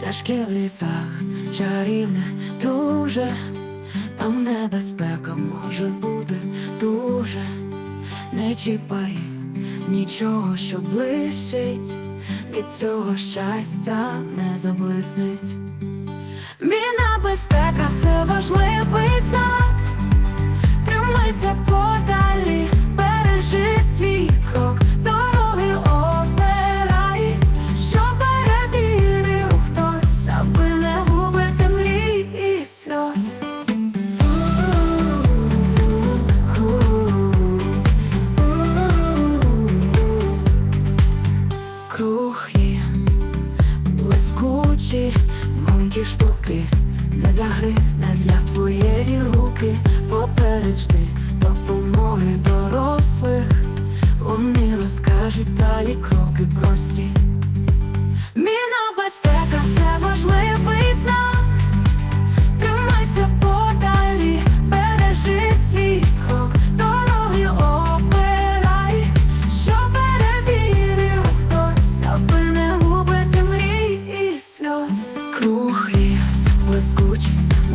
Стежки в лісах чарівних дуже, там небезпека може бути дуже. Не чіпай нічого, що блищить, від цього щастя не заблиснить. Міна безпека це важливий знак. Блискучі, маленькі штуки, не для гри, не для твоєї руки, попереджди допомоги дорослих, вони розкажуть далі кроки прості,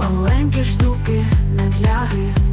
маленькі штуки, не кляги.